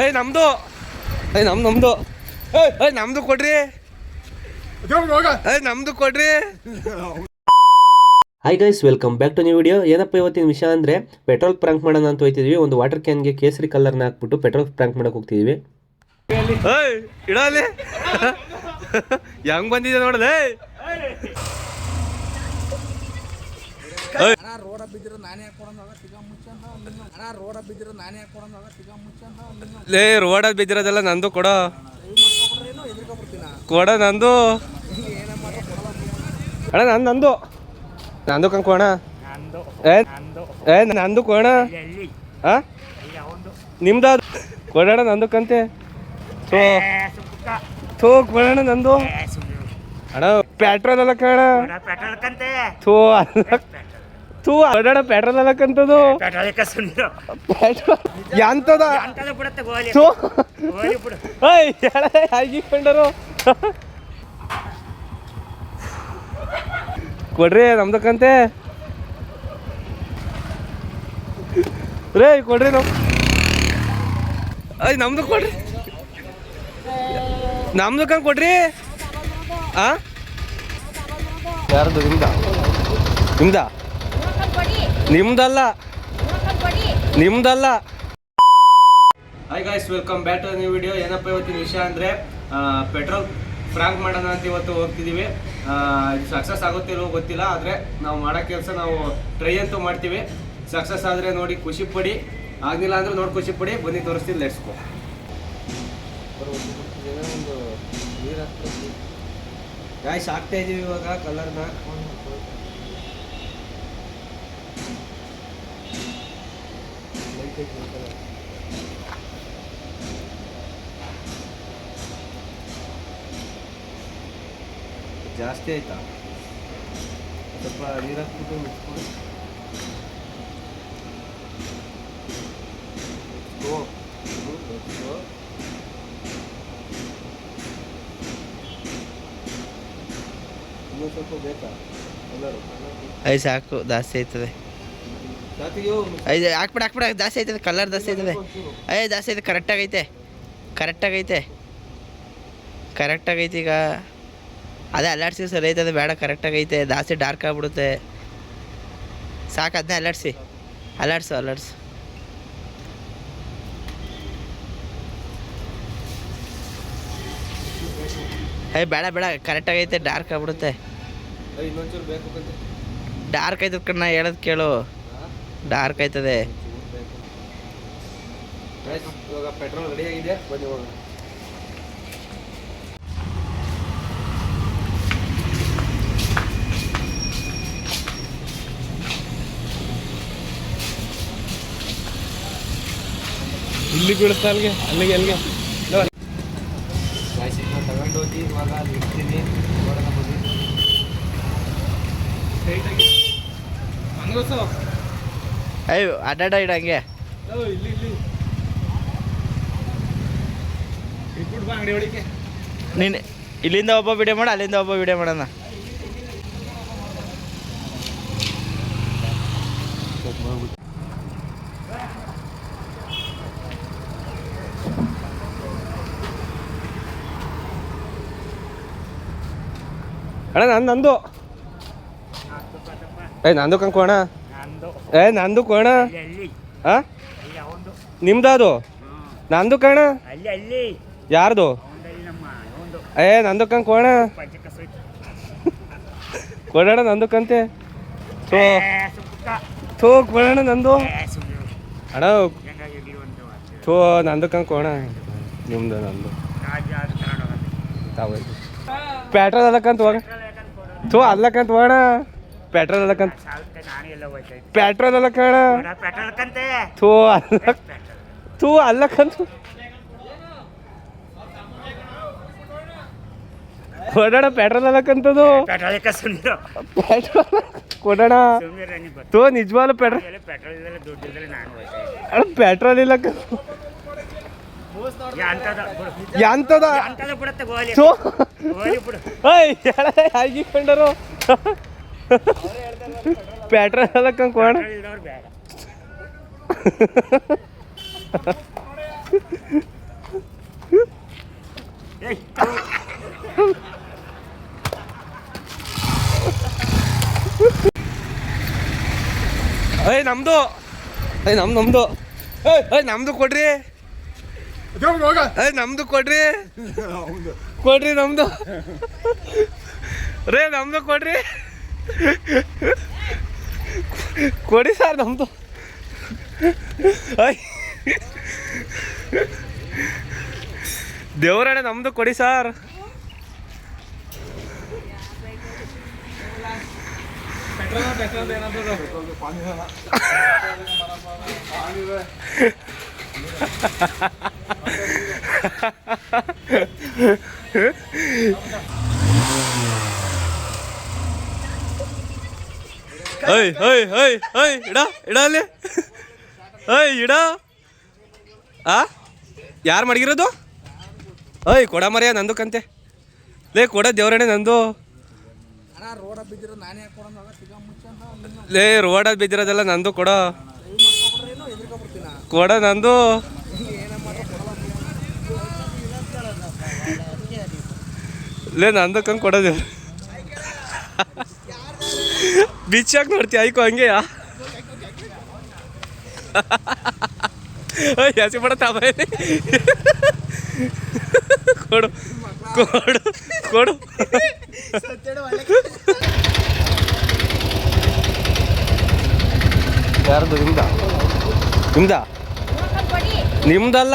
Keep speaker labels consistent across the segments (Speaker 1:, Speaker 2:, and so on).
Speaker 1: ಏಯ್ ನಮ್ದು. ಏಯ್ ನಮ್ ನಮ್ದು. ಏಯ್ ನಮ್ದು ಕೊಡ್ರಿ. ಏಯ್ ನಮ್ದು ಕೊಡ್ರಿ.
Speaker 2: Hi guys welcome back to new video ಏನಪ್ಪ ಇವತ್ತಿನ ವಿಷಯ ಅಂದರೆ ಪೆಟ್ರೋಲ್ ಪ್ರಾಂಕ್ ಮಾಡೋಣ ಅಂತ ಹೋಯ್ತಿದ್ವಿ. ಒಂದು ವಾಟರ್ ಕ್ಯಾನ್ಗೆ ಕೇಸರಿ ಕಲರ್ನ ಹಾಕ್ಬಿಟ್ಟು ಪೆಟ್ರೋಲ್ ಪ್ರಾಂಕ್ ಮಾಡೋಕೆ ಹೋಗ್ತಿದ್ವಿ.
Speaker 1: ಏಯ್ ಇಡಲಿ. ಹೆಂಗ್ ಬಂದಿದೆ ನೋಡಲೇ
Speaker 3: ಅಣ್ಣ ರೋಡ ಬಿದ್ದಿರೋ ನಾನೇ ಹಾಕೊಡೋದಾಗ ಸಿಗ ಮುಚ್ಚಂದ ಅಣ್ಣ ರೋಡ ಬಿದ್ದಿರೋ ನಾನೇ ಹಾಕೊಡೋದಾಗ ಸಿಗ ಮುಚ್ಚಂದ
Speaker 1: ಲೇ ರೋಡ ಬಿದ್ದಿರೋದೆಲ್ಲ ನಂದು ಕೊಡೋ.
Speaker 3: ಏನು ಎದುರ್ಕೊಬಿಡ್ತೀನ
Speaker 1: ಕೊಡ ನಂದು. ಅಣ್ಣ ನಂದು ನಂದು. ನಂದು ಕಂಕೋಣ ಏ ಏ ನಂದು ಕೋಣ ನಿಮ್ದ ಕೊಡೋಣ ನಂದು ಕಂತೆ. ಥೋ ಥೋ ಕೊಡೋಣ ನಂದು. ಅಣ್ಣ ಪೆಟ್ರೋಲ್ ಎಲ್ಲ ಕಣ
Speaker 4: ಪೆಟ್ರೋಲ್ ಕಂತೆ.
Speaker 1: ಥೋ ಅಲ್ಲ. ಥೂ ಕೊಡೋಣ ಪೆಟ್ರೋಲ್ ಎಲ್ಲ ಕಂತದು
Speaker 4: ಪೆಟ್ರೋಲ್ ಕಸುಂದಿರೋ
Speaker 1: ಪೆಟ್ರೋಲ್ ಎಂತದ ಹೇಳ ಹಾಗಿಕೊಂಡರು ಕೊಡ್ರಿ ನಮ್ದಕ್ಕಂತೆ ರೇ ಕೊಡ್ರಿ ನಾವು ಐ ನಮ್ದು ಕೊಡ್ರಿ. ನಮ್ದಕ್ಕಂಗೆ ಕೊಡ್ರಿ. ಆ? ಯಾರ್ದು ನಿಮ್ದ? ನಿಮ್ದ? ನಿಮ್ದಲ್ಲ. ನಿಮ್ದಲ್ಲ. Hi guys welcome back to new video ಏನಪ್ಪ ಇವತ್ತಿನ ವಿಷಯ ಅಂದರೆ ಪೆಟ್ರೋಲ್ ಫ್ರಾಂಕ್ ಮಾಡೋಣ ಅಂತ ಇವತ್ತು ಹೋಗ್ತಿದ್ದೀವಿ ಸಕ್ಸಸ್ ಆಗುತ್ತಿಲ್ಲೋ ಗೊತ್ತಿಲ್ಲ, ಆದರೆ ನಾವು ಮಾಡೋ ಕೆಲಸ ನಾವು ಟ್ರೈ ಅಂತೂ ಮಾಡ್ತೀವಿ. ಸಕ್ಸಸ್ ಆದರೆ ನೋಡಿ ಖುಷಿ ಪಡಿ, ಆಗಲಿಲ್ಲ ಅಂದ್ರೆ ನೋಡಿ ಖುಷಿ ಪಡಿ, ಬನ್ನಿ ತೋರಿಸ್ತೀನಿ ಲೆಟ್ಸ್ಕೋ ಗಾಯ್ಸ್ ಆಗ್ತಾ ಇದೀವಿ ಇವಾಗ ಕಲರ್ನ ಜಾಸ್ತಿ ಆಯ್ತಾ ಸ್ವಲ್ಪ ನೀರು ಹಾಕ್ಬಿಟ್ಟು ಮಿಕ್ಸ್ಕೊಂಡು ಓ ಇದು ಗೊತ್ತು. ಇನ್ನೂ ಸ್ವಲ್ಪ ಬೇಕಾ ಕಲರು
Speaker 5: ಐದು ಸಾಕು ಜಾಸ್ತಿ ಆಯ್ತದೆ ಹಾಕ್ಬಿಡ ಹಾಕ್ಬಿಡ ಜಾಸ್ತಿ ಆಯ್ತದೆ ಕಲರ್ ಜಾಸ್ತಿ ಆಯ್ತದೆ. ಅಯ್ಯ ಜಾಸ್ತಿ ಆಯ್ತು ಕರೆಕ್ಟಾಗೈತೆ ಕರೆಕ್ಟಾಗೈತೆ ಕರೆಕ್ಟಾಗೈತೆ ಈಗ. ಅದೇ ಅಲ್ಲಾಡ್ಸಿ ಸರಿ ಆಯ್ತದೆ ಬೇಡ ಕರೆಕ್ಟಾಗೈತೆ ಜಾಸ್ತಿ ಡಾರ್ಕ್ ಆಗ್ಬಿಡುತ್ತೆ. ಸಾಕು ಅದನ್ನೇ ಅಲ್ಲಾಡ್ಸಿ. ಅಲ್ಲಾಡ್ಸು ಅಲ್ಲಾಡ್ಸು. ಅಯ್ಯ ಬೇಡ ಬೇಡ ಕರೆಕ್ಟಾಗೈತೆ ಡಾರ್ಕ್ ಆಗ್ಬಿಡುತ್ತೆ. ಡಾರ್ಕ್ ಆಯ್ತದ ಕಣ್ಣ ಹೇಳೋದು ಕೇಳು. ಡಾರ್ಕ್ ಆಯ್ತದೆ.
Speaker 1: ಇವಾಗ ಪೆಟ್ರೋಲ್ ರೆಡಿ ಆಗಿದೆ ಬನ್ನಿ ಹೋಗೋಣ. ಇಲ್ಲಿ ಬೀಳುತ್ತಾ ಅಲ್ಲಿಗೆ? ಅಲ್ಲಿಗೆ ಅಲ್ಲಿಗೆ. ತಗೊಂಡೋಗಿ ಇವಾಗ ಅಲ್ಲಿ ಇಡ್ತೀನಿ ನೋಡೋಣ ಹಂಗೋಸು
Speaker 5: ಅಯ್ಯೋ ಅಡ್ಡಾಡ ಇಡ ಹಂಗೆ.
Speaker 1: ಓ, ಇಲ್ಲಿ ಇಲ್ಲಿ. ಇಟ್ಬಿಟ್ಟು ಬಾ ಅಂಗಡಿ ಹೊಡಿಕೆ
Speaker 5: ನೀನು ಇಲ್ಲಿಂದ ಒಬ್ಬ ವಿಡಿಯೋ ಮಾಡು ಅಲ್ಲಿಂದ ಒಬ್ಬ ವಿಡಿಯೋ ಮಾಡೋಣ.
Speaker 1: ಅಣ್ಣ ನಂದು ನಂದು. ಏ ನಂದು ಕಂಕು
Speaker 4: ನಂದು
Speaker 1: ಏ ನಂದು ಕೋಣ. ನಿಮ್ದಾದು? ನಂದು ಕಣ. ಯಾರ್ದು? ಏ ನಂದು ಕಂಗ್ ಕೋಣ. ಕೊಡೋಣ ನಂದು ಕಂತೆ. ಥೋ ಕೊಡೋಣ ನಂದು. ಅಣ್ಣ ಥೋ ನಂದು ಕಂಗ್ ಕೋಣ. ನಿಮ್ದು ನಂದು.
Speaker 4: ಪ್ಯಾಟ್ರೋಲ್
Speaker 1: ತಾವು ಅದಕ್ಕಂತ ಹೋಗ ಥೋ ಅಲ್ಲಕ್ಕಂತ ಹೋಗೋಣ. ಪೆಟ್ರೋಲ್ ಅದಕ್ಕಂತ ಪೆಟ್ರೋಲ್ ಅಲ್ಲ ಕಣ ಥೂ ಅಲ್ಲ ಥೂ ಅಲ್ಲಕ್ಕಂತ ಕೊಡೋಣ ಪೆಟ್ರೋಲ್ ಅಲ್ಲಕ್ಕಂತದು
Speaker 4: ಪೆಟ್ರೋಲ್
Speaker 1: ಕೊಡೋಣ. ತೋ ನಿಜವಾಗ್ಲೂ ಪೆಟ್ರೋಲ್ ಅಣ್ಣ ಪೆಟ್ರೋಲ್ ಇಲ್ಲ ಎಂತದ ಹೇಳ ಹಾಗಿಕೊಂಡರು ಪೆಟ್ರೋಲ್ ಹೇಳಕ್ಕ ಕೋಣ ಏಯ್ ನಮ್ದು. ಏಯ್ ನಮ್ದು ನಮ್ದು. ಏಯ್ ನಮ್ದು ಕೊಡ್ರಿ. ಅಯ್ಯ ನಮ್ದು ಕೊಡ್ರಿ. ಕೊಡ್ರಿ ನಮ್ದು. ರೇ ನಮ್ದು ಕೊಡ್ರಿ. ಕೊಡಿ ಸರ್ ನಮ್ದು. ಐ. ದೇವರಣ್ಣ ನಮ್ದು ಕೊಡಿ ಸರ್ ಏಯ್ ಏಯ್ ಏಯ್ ಏಯ್, ಇಡ ಇಡ ಅಲ್ಲಿ. ಏಯ್, ಇಡ. ಆ? ಯಾರು ಮಡಗಿರೋದು? ಏಯ್, ಕೊಡ ಮರ್ಯ, ನಂದು ಕಂತೆ. ಲೇ, ಕೊಡ ದೇವ್ರಣೆ ನಂದು. ಲೇ, ರೋಡ ಬಿದ್ದಿರೋದೆಲ್ಲ ನಂದು, ಕೊಡ. ಕೊಡ ನಂದು. ಲೇ, ನಂದು ಕಂಗೆ ಬಿಚ್ಚಾಕ್ ನೋಡ್ತೀಯ ಐಕೋ ಹಂಗೆಯಾ? ಯಾಸಿ ಪಡ ತಾವೇನೆ ಕೊಡು ಕೊಡು ಕೊಡು. ಯಾರ್ದು ನಿಮ್ದ? ನಿಮ್ದ? ನಿಮ್ದಲ್ಲ?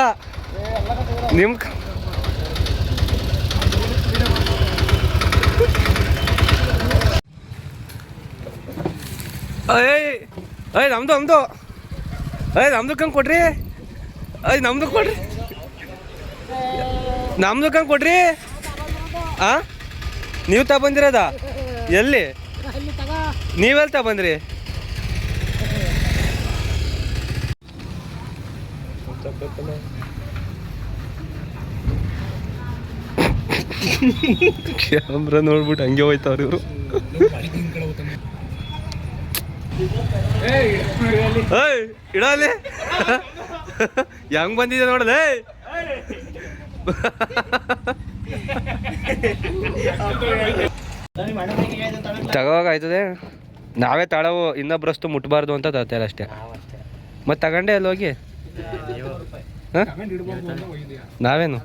Speaker 1: ನಿಮ್ ಏಯ್ ಏಯ್ ನಮ್ದು ನಮ್ದು. ಏಯ್ ನಮ್ದು ಕಂಗೆ ಕೊಡ್ರಿ. ಏಯ್ ನಮ್ದು ಕೊಡ್ರಿ. ನಮ್ದು ಕಂಗೆ ಕೊಡ್ರಿ. ಆ? ನೀವು ತಗೊಂಡಿರೋದ ಎಲ್ಲಿ? ನೀವೆಲ್ಲಿ ಬಂದ್ರಿ? ಕ್ಯಾಮ್ರಾ ನೋಡ್ಬಿಟ್ಟು ಹಂಗೆ ಹೋಯ್ತವ್ರಿ ಇವರು. ಏಯ್ ಇಡಲಿ ಹೆಂಗ್ ಬಂದಿದೆ ನೋಡದೆ ತಗೋವಾಗ ಆಯ್ತದೆ? ನಾವೇ ತಳವು, ಇನ್ನೊಬ್ರಷ್ಟು ಮುಟ್ಬಾರ್ದು ಅಂತ ತರ್ತಾರೆ ಅಷ್ಟೇ. ಮತ್ತೆ ತಗೊಂಡೆ ಅಲ್ಲಿ ಹೋಗಿ? ನಾವೇನು?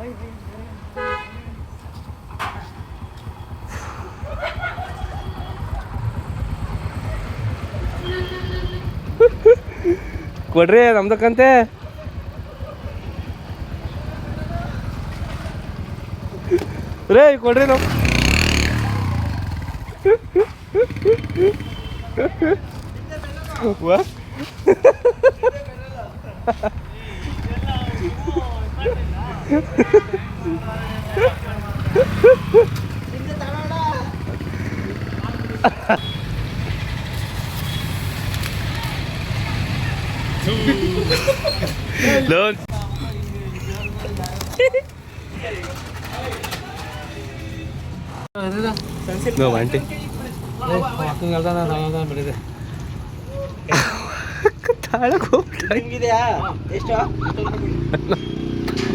Speaker 1: ಕೊಡ್ರಿ ನಮ್ದಕ್ಕಂತೆ ರೇ ಕೊಡ್ರಿ ನಾವು ವಾ ಲೋನ್ ನೋ ಆಂಟಿ ತಾಳಕ್ ಹೋಗ್ಬಿಟ್ಟ
Speaker 5: ಎಷ್ಟು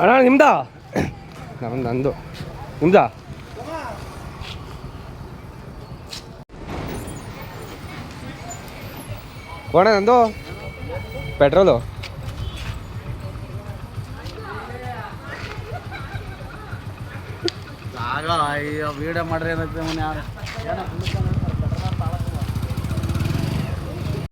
Speaker 1: ಅಣ್ಣ ನಿಮ್ದಾ? ನಮ್ದು ನಂದು. ನಿಮ್ದಾ? ಕೋಣ ನಂದು. ಪೆಟ್ರೋಲು.
Speaker 6: ಆಗ ಅಯ್ಯೋ ವಿಡಿಯೋ ಮಾಡ್ರಿ ಏನಾಗ್ತದೆ ಮನೆ ಯಾರು